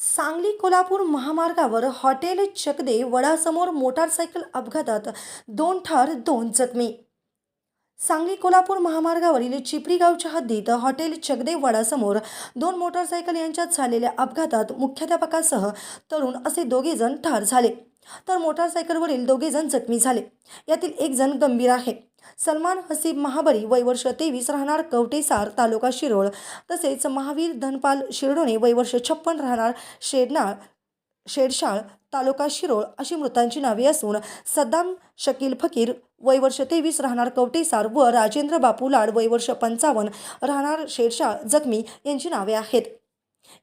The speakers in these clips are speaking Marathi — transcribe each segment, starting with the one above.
सांगली कोल्हापूर महामार्गावर हॉटेल चकदे वडासमोर मोटारसायकल अपघातात दोन ठार दोन जखमी. सांगली कोल्हापूर महामार्गावरील चिपरी गावच्या हद्दीत हॉटेल चकदे वडासमोर दोन मोटारसायकल यांच्यात झालेल्या अपघातात मुख्याध्यापकासह तरुण असे दोघे जण ठार झाले. तर मोटारसायकलवरील दोघे जण जखमी झाले. यातील एक जण गंभीर आहे. सलमान हसीब महाबरी वयवर्ष तेवीस राहणार कवटेसार तालुका शिरोळ. तसेच महावीर धनपाल शिरडोणे वयवर्ष छप्पन राहणार शेडनाळ शेडशाळ तालुका शिरोळ अशी मृतांची नावे असून सद्दाम शकील फकीर वयवर्ष तेवीस राहणार कवटेसार व राजेंद्र बापू लाड वयवर्ष पंचावन्न राहणार शेडशाळ जखमी यांची नावे आहेत.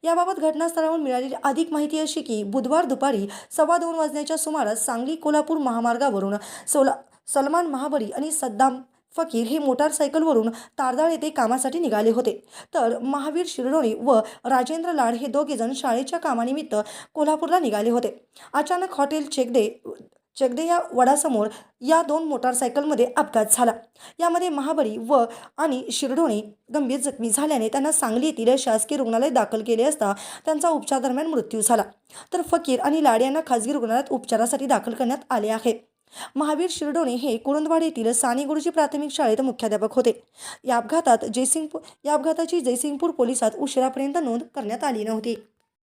याबाबत घटनास्थळावर मिळालेली अधिक माहिती अशी की बुधवार दुपारी सव्वा दोन वाजण्याच्या सुमारास सांगली कोल्हापूर महामार्गावरून सोला सलमान महाबरी आणि सद्दाम फकीर हे मोटारसायकलवरून तारदाळ येथे कामासाठी निघाले होते. तर महावीर शिरडोणी व राजेंद्र लाड हे दोघेजण शाळेच्या कामानिमित्त कोल्हापूरला निघाले होते. अचानक हॉटेल चेकदे चेकदे या वडासमोर या दोन मोटारसायकलमध्ये अपघात झाला. यामध्ये महाबळी व आणि शिरडोणे गंभीर जखमी झाल्याने त्यांना सांगली येथील शासकीय रुग्णालयात दाखल केले असता त्यांचा उपचार दरम्यान मृत्यू झाला. तर फकीर आणि लाड यांना खाजगी रुग्णालयात उपचारासाठी दाखल करण्यात आले आहे. महावीर शिरडोणे हे कुरुंदवाड येथील साने गुरुजी प्राथमिक शाळेत मुख्याध्यापक होते. या अपघातात जयसिंगपूर या अपघाताची जयसिंगपूर पोलिसात उशिरापर्यंत नोंद करण्यात आली नव्हती.